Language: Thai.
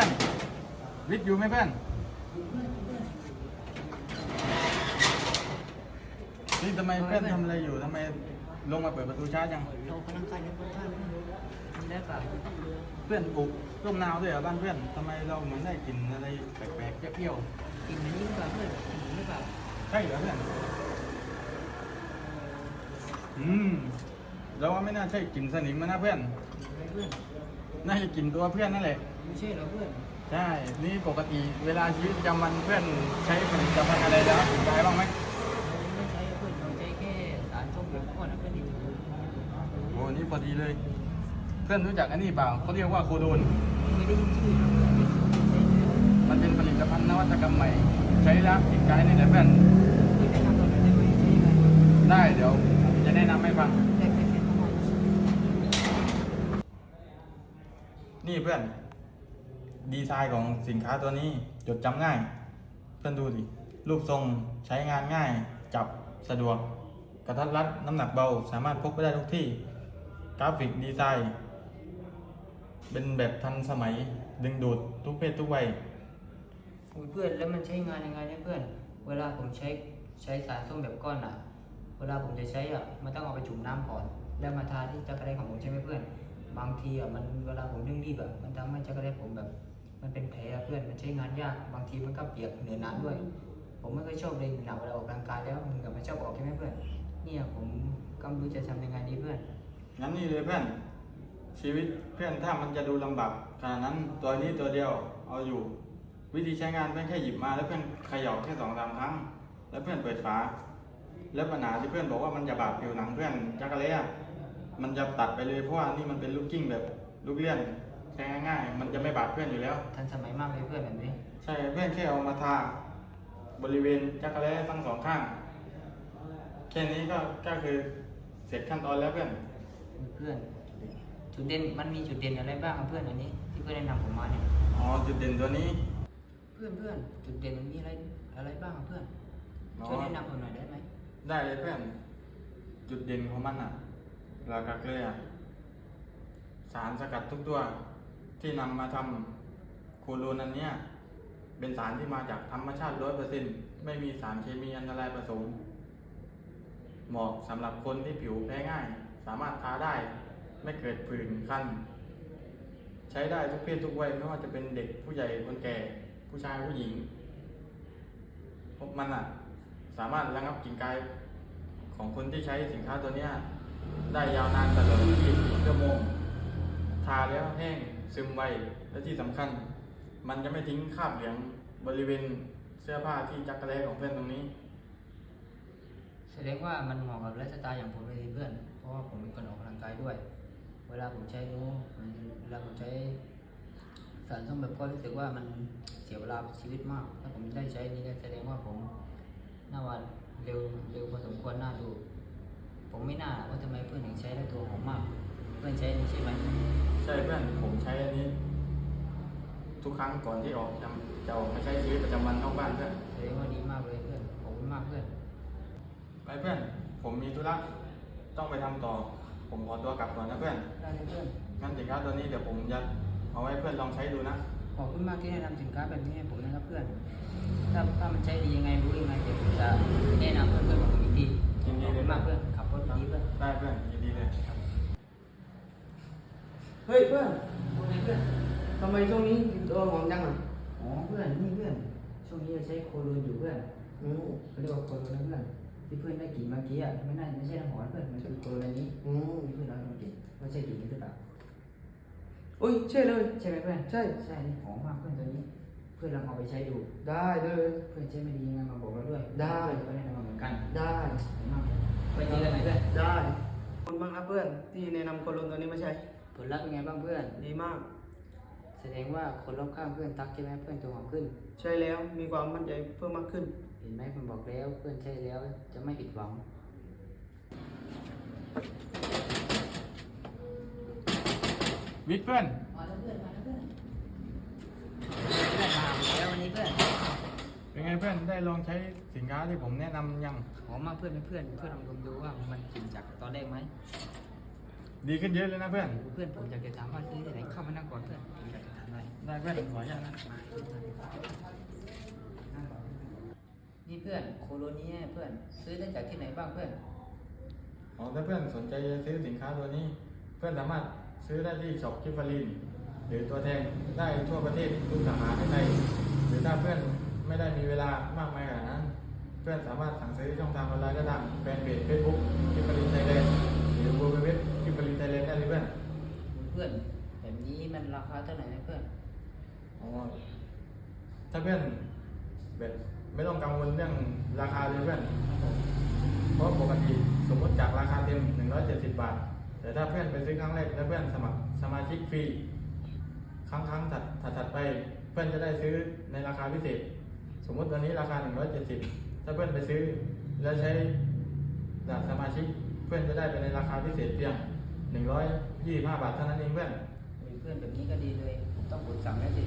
พื่อน วิทย์อยู่ไหมเพื่อนนี่ทำไมเพื่อนทำอะไรอยู่ทำไมลงมาเปิดประตูช้าจังเรากำลังกายในคนท่านทำได้ป่ะเพื่อนปลูกร่มนาวด้วยเหรอบ้านเพื่อนทำไมเราเหมือนได้กลิ่นอะไรแปลกๆเปรี้ยวกินมันยิ่งกว่าเพื่อนกินหรือเปล่าๆใช่เหรอเพื่อนอืมเราว่าไม่น่าใช่กลิ่นสนิมนะเพื่อนไม่เพื่อน น่าจะกลิ่นตัวเพื่อนนั่นแหละ ไม่ใช่เหรอเพื่อน ใช่ นี่ปกติเวลาชีวิตประจำวันเพื่อนใช้ผลิตภัณฑ์อะไรแล้วถูกใจบ้างไหมไม่ใช่เพื่อนเราใช้แค่สารส้มแบบก้อนนะเพื่อนที่โอ้นี่พอดีเลย เพื่อนรู้จักอันนี้เปล่าเขาเรียกว่าโคโดน ไม่ได้ยินชื่อมันเป็นผลิตภัณฑ์นวัตกรรมใหม่ ใช้แล้วติดกายนี่แหละเพื่อนที่แนะนำเราหน่อยได้ไหมใช่ไหมได้เดี๋ยวผมจะแนะนำให้ฟัง ได้แค่แค่ทั้งหมด นี่เพื่อน ดีไซน์ของสินค้าตัวนี้จดจำง่าย เพื่อนดูดิรูปทรงใช้งานง่าย จับสะดวก กระทัดรัดน้ำหนักเบา สามารถพกไปได้ทุกที่ กราฟิกดีไซน์ เป็นแบบทันสมัยดึงดูดทุกเพศทุกวัยอุ้ยเพื่อนแล้วมันใช้งานยังไงเนี่ยเพื่อน เวลาผมใช้ใช้สารส้มแบบก้อนอะ เวลาผมจะใช้อะมันต้องเอาไปจุ่มน้ำก่อน แล้วมาทาที่จักรแร้ของผมใช่ไหมเพื่อน บางทีอะมันเวลาผมเร่งรีบอะมันทำให้จักรแร้ผมแบบ มันเป็นแผลเพื่อนมันใช้งานยากบางทีมันก็เปียกเหนือน้ำด้วย ผมไม่ค่อยชอบเลยหนักเวลาออกกำลังกายแล้วมึงกับมันชอบออกใช่ไหมเพื่อนเนี่ยผมก็ไม่รู้จะทำยังไงดีเพื่อนงั้นนี่เลยเพื่อนชีวิตเพื่อนถ้ามันจะดูลำบากขนาดนั้นตัวนี้ตัวเดียวเอาอยู่ วิธีใช้งานเพื่อนแค่หยิบมาแล้วเพื่อนเขย่าแค่สองสามครั้ง แล้วเพื่อนเปิดฝา แล้วปัญหาที่เพื่อนบอกว่ามันจะบาดผิวหนังเพื่อนจักระเละ มันจะตัดไปเลยเพราะว่านี่มันเป็นลูกกิ้งแบบลูกเลื่อนใช้ง่ายๆมันจะไม่บาดเพื่อนอยู่แล้ว ทันสมัยมากเลยเพื่อนแบบนี้ใช่เพื่อนแค่เอามาทาบริเวณจักระเละทั้งสองข้างแค่นี้ก็ก็คือเสร็จขั้นตอนแล้วเพื่อนเพื่อน จุดเด่นมันมีจุดเด่นอะไรบ้างอะเพื่อนอันนี้ ที่เพื่อนแนะนำผมมาเนี่ยอ๋อจุดเด่นตัวนี้ เพื่อนเพื่อนจุดเด่นมันมีอะไรอะไรบ้างอะเพื่อนอ๋อช่วยแนะนำผมหน่อยได้ไหมได้เลยเพื่อน จุดเด่นของมันอะ หลักๆเลยอะสารสกัดทุกตัวที่นำมาทำโคโรนอันเนี้ยเป็นสารที่มาจากธรรมชาติร้อยเปอร์เซ็นไม่มีสารเคมีอันตรายผสม เหมาะสำหรับคนที่ผิวแพ้ง่าย สามารถทาได้ไม่เกิดผื่นคันใช้ได้ทุกเพศทุกวัยไม่ว่าจะเป็นเด็กผู้ใหญ่คนแก่ ผู้ชายผู้หญิงพวกมันอะ สามารถระงับกลิ่นกายของคนที่ใช้สินค้าตัวเนี้ย ได้ยาวนานตลอด24ชั่วโมง ทาแล้วแห้งซึมไว และที่สำคัญ มันจะไม่ทิ้งคราบเหลืองบริเวณเสื้อผ้าที่จักรแลของเพื่อนตรงนี้ แสดงว่ามันเหมาะกับไลฟ์สไตล์อย่างผมเลยเพื่อน เพราะว่าผมเป็นคนออกกำลังกายด้วย เวลาผมใช้นู้เวลาผมใช้สารส้มแบบก็รู้สึกว่ามันเสียเวลาชีวิตมาก ถ้าผมได้ใช้นี่แสดงว่าผมหน่าว่าเร็วเร็วพอสมควรน่าดู ผมไม่น่าว่าทำไมเพื่อนถึงใช้ได้ตัวหอมมาก เพื่อนใช้อันนี้ใช่ไหมใช่เพื่อนผมใช้อันนี้ ทุกครั้งก่อนที่ออกจะจะออกมาใช้ชีวิตประจำวันนอกบ้านเพื่อนแสดงว่าดีมากเลยเพื่อนขอบคุณมากเพื่อน ไปเพื่อน ผมมีธุระต้องไปทำต่อ ผมขอตัวกลับก่อนนะเพื่อนได้เลยเพื่อน งั้นสินค้าตัวนี้เดี๋ยวผมจะเอาไว้เพื่อนลองใช้ดูนะ ขอบคุณมากที่แนะนำสินค้าแบบนี้ให้ผมนะครับเพื่อน ถ้าถ้ามันใช้ดียังไงรู้ยังไงเดี๋ยวผมจะแนะนำเพื่อนเพื่อนผมอีกทียินดีขอบเลคุยณมากเพื่อน ขับรถดีเพื่อนได้เพื่อนยินดีเลยเฮ้ยเพื่อนว่าไงเพื่อนทำไมช่วงนี้ตัวหอมจังอะอ๋อเพื่อนนี่เพื่อน ช่วงนี้เราใช้โคโรนอยู่เพื่อนอืมเขาเรียกว่าโคโรนนะเพื่อนที่เพื่อนได้กลิ่นเมื่อกี้อะไม่น่าไม่ใช่น้ำหอมเพื่อนมันคือโคโรนอันนี้อืมที่เพื่อนเราลองกลิ่นว่าใช่กลิ่นนี้หรือเปล่าอุ้ยใช่เลยใช่ไหมเพื่อนใช่ใช่นี่หอมมากเพื่อนตัวนี้ เพื่อนลองเอาไปใช้ดูได้เลยเพื่อนใช้ไม่ดียังไงมาบอกเราด้วยได้เพื่อนก็แนะนำมาเหมือนกันได้ขอบคุณมาก เพื่อนเจอกันไหมเพื่อนได้ขอบคุณมากนะเพื่อนที่แนะนำโคโรนตัวนี้มาใช้ ผลลัพธ์เป็นไงบ้างเพื่อน ดีมาก แสดงว่าคนรอบข้างเพื่อนทักใช่ไหมเพื่อนตัวหอมขึ้น ใช่แล้วมีความมั่นใจเพิ่มมากขึ้น เห็นไหมผมบอกแล้วเพื่อนใช่แล้วจะไม่ผิดหวัง วิทย์เพื่อน มาแล้วเพื่อนมาแล้วเพื่อน เพื่อนมาแล้ววันนี้เพื่อน เป็นไงเพื่อนได้ลองใช้สินค้าที่ผมแนะนำยังหอมมากเพื่อนไหมเพื่อนเพื่อนลองดมดูว่ามันกลิ่นจากตอนแรกไหมดีขึ้นเยอะเลยนะเพื่อน เพื่อนผมอยากจะถามว่าซื้อที่ไหนเข้ามานั่งก่อนเพื่อนผมอยากจะถามอะไรได้เพื่อนขออนุญาตนะนี่เพื่อนโคโลนี้เพื่อน ซื้อได้จากที่ไหนบ้างเพื่อน อ๋อถ้าเพื่อนสนใจจะซื้อสินค้าตัวนี้ เพื่อนสามารถซื้อได้ที่ช็อปกิฟฟารินหรือตัวแทนได้ทั่วประเทศทุกสาขาในไทยหรือถ้าเพื่อน ไม่ได้มีเวลามากมายขนาดนั้นเพื่อนสามารถสั่งซื้อช่องทางออนไลน์ได้ทางแฟนเพจเฟซบุ๊กกิฟฟารินไทยแลนด์หรือบูเว็บกิฟฟารินไทยแลนด์ได้เลยเพื่อนเพื่อนแบบนี้มันราคาเท่าไหร่นะเพื่อนอ๋อถ้าเพื่อนแบบไม่ต้องกังวลเรื่องราคาเลยเพื่อนเพราะปกติสมมติจากราคาเต็ม 170 บาท แต่ถ้าเพื่อนไปซื้อครั้งแรกแล้วเพื่อนสมัครสมาชิกฟรี ครั้งครั้งถัดถัดถัดไป เพื่อนจะได้ซื้อในราคาพิเศษ สมมติตอนนี้ราคา 170 ถ้าเพื่อนไปซื้อ แล้วใช้ดาบสมาชิก เพื่อนจะได้ไปในราคาพิเศษเพียง 125 บาทเท่านั้นเองเพื่อน มีเพื่อนแบบนี้ก็ดีเลย ต้องกดสั่งแล้สิ